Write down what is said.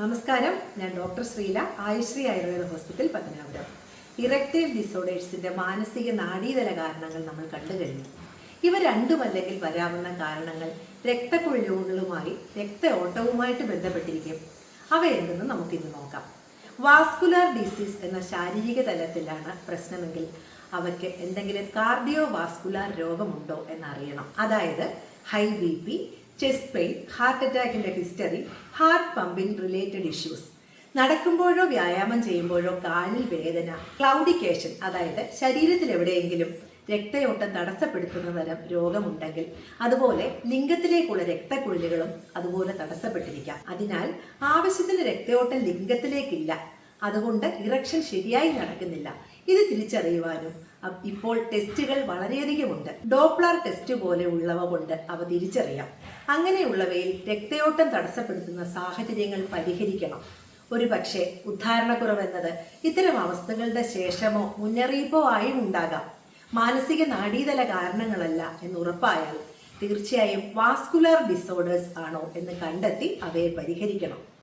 നമസ്കാരം. ഞാൻ doctor Sreela Ayushree Ayurveda hospital Pathanapuram. Erectile ഡിസോർഡേഴ്സിന്റെ മാനസിക നാഡീതല കാരണങ്ങൾ നമ്മൾ കണ്ടു കഴിഞ്ഞു. ഇവ രണ്ടും അല്ലെങ്കിൽ വരാവുന്ന കാരണങ്ങൾ രക്തക്കുഴലുകളുമായി രക്ത ഓട്ടവുമായിട്ട് ബന്ധപ്പെട്ടിരിക്കും. അവ എന്തെന്ന് നമുക്കിന്ന് നോക്കാം. വാസ്കുലാർ ഡിസീസ് എന്ന ശാരീരിക തലത്തിലാണ് പ്രശ്നമെങ്കിൽ അവയ്ക്ക് എന്തെങ്കിലും കാർഡിയോ വാസ്കുലാർ രോഗമുണ്ടോ എന്നറിയണം. അതായത് high B P chest pain heart അറ്റാക്കിന്റെ history heart pumping related issues നടക്കുമ്പോഴോ വ്യായാമം ചെയ്യുമ്പോഴോ കാലിൽ വേദന ക്ലൗഡിക്കേഷൻ അതായത് ശരീരത്തിൽ എവിടെയെങ്കിലും രക്തയോട്ടം തടസ്സപ്പെടുത്തുന്ന തരം രോഗമുണ്ടെങ്കിൽ അതുപോലെ ലിംഗത്തിലേക്കുള്ള രക്തക്കുഴലുകളും അതുപോലെ തടസ്സപ്പെട്ടിരിക്കാം. അതിനാൽ ആവശ്യത്തിന് രക്തയോട്ടം ലിംഗത്തിലേക്കില്ല. അതുകൊണ്ട് ഇറക്ഷൻ ശരിയായി നടക്കുന്നില്ല. ഇത് തിരിച്ചറിയുവാനും ഇപ്പോൾ ടെസ്റ്റുകൾ വളരെയധികമുണ്ട്. ഡോപ്ലർ ടെസ്റ്റ് പോലെ ഉള്ളവ കൊണ്ട് അവ തിരിച്ചറിയാം. അങ്ങനെയുള്ളവയിൽ രക്തയോട്ടം തടസ്സപ്പെടുത്തുന്ന സാഹചര്യങ്ങൾ പരിഹരിക്കണം. ഒരു പക്ഷേ ഉദ്ധാരണക്കുറവെന്നത് ഇത്തരം അവസ്ഥകളുടെ ശേഷമോ മുന്നറിയിപ്പോ ആയും ഉണ്ടാകാം. മാനസിക നാഡീതല കാരണങ്ങളല്ല എന്ന് ഉറപ്പായാൽ തീർച്ചയായും വാസ്കുലർ ഡിസോർഡേഴ്സ് ആണോ എന്ന് കണ്ടെത്തി അവയെ പരിഹരിക്കണം.